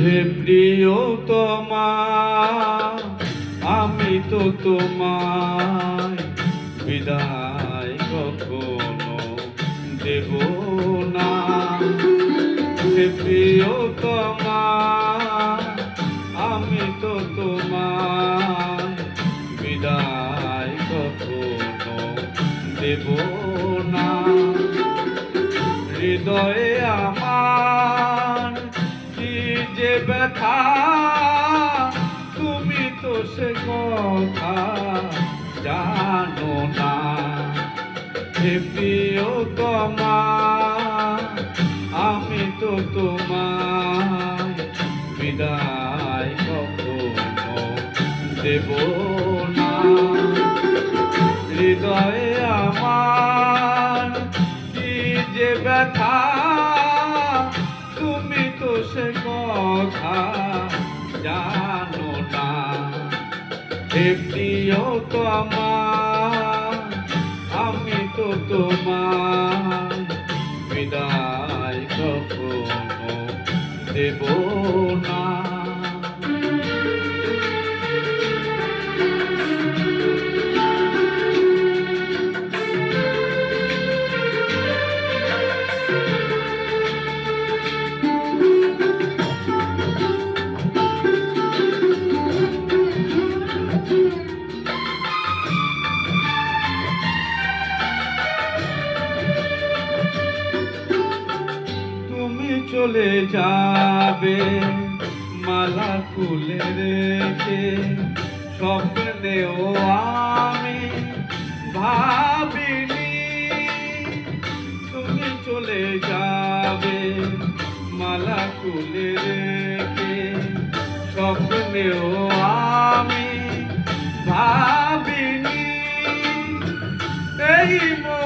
হে প্রিয়তমা, আমি তো তোমায় বিদায় কখনো দেব না। হে প্রিয়তমা, আমি তো তোমায় বিদায় কখনো দেব না। হৃদয়ে আমার ব্যথা, তুমি তো সে কথা জানো না। হে প্রিয়তমা, আমি তো তোমায় বিদায় কখনো দেব না। হৃদয়ে আমার জানো না হে তো আমার আমি তো তোমার বিদায় কখনো দেব না। চলে যাবে, মালা খুলে রেখে স্বপ্নেও আমি ভাবিনি। তুমি চলে যাবে, মালা খুলে রেখে স্বপ্নেও আমি ভাবিনি। এই মনেতে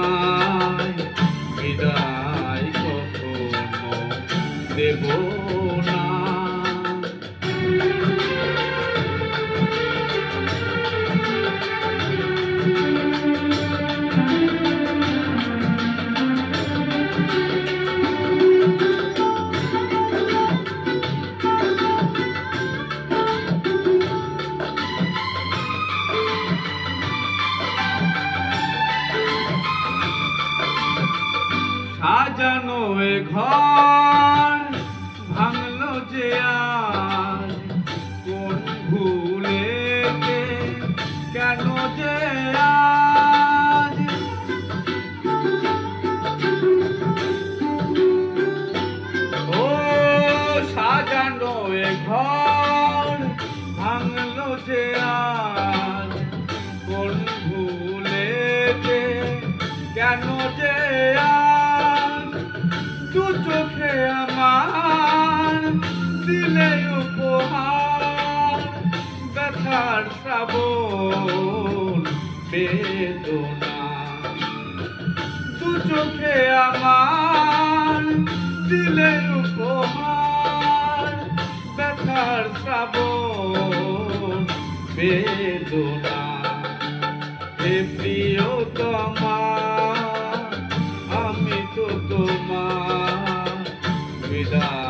ঘর। বেদনা। দু চোখে আমার দিলে উপহার, ব্যথার শ্রাবণ, বেদনা। হে প্রিয়তমা, আমি তো তোমার বিদায়।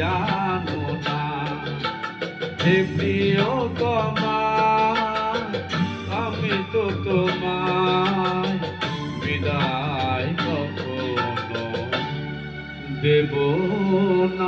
জানো না। হে প্রিয়তমা আমি তো তোমায় বিদায় কখনো দেব না।